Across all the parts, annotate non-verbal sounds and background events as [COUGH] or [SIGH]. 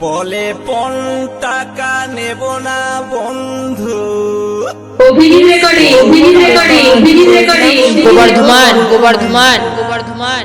বলে পন টাকা নেব না বন্ধু। গোবর্ধমান গোবর্ধমান গোবর্ধমান গোবর্ধমান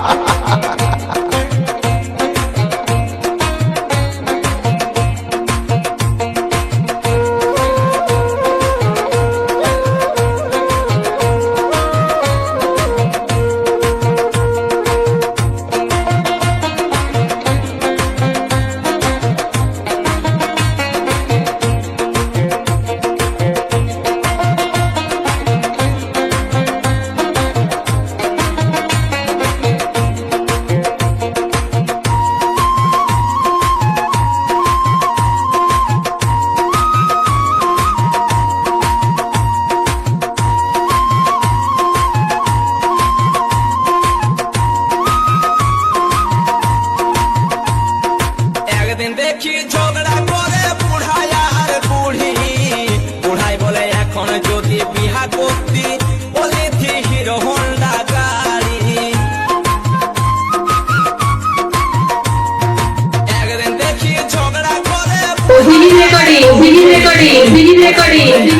ha [LAUGHS]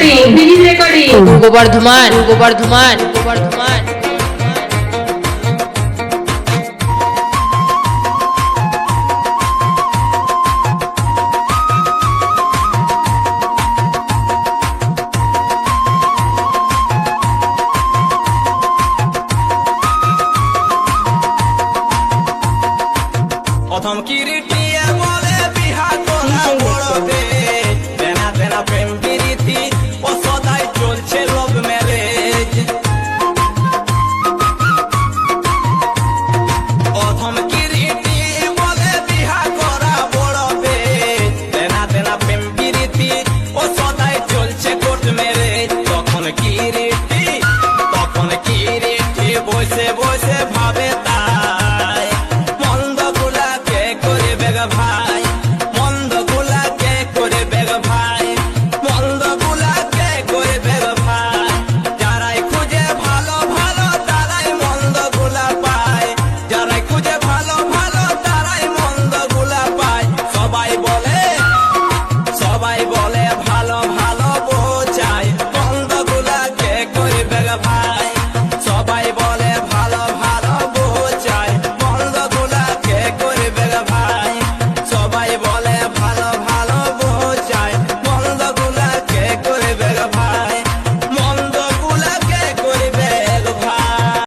रिकॉर्डिंग बिगिन रिकॉर्डिंग गोवर्धमान गोवर्धमान गोवर्धमान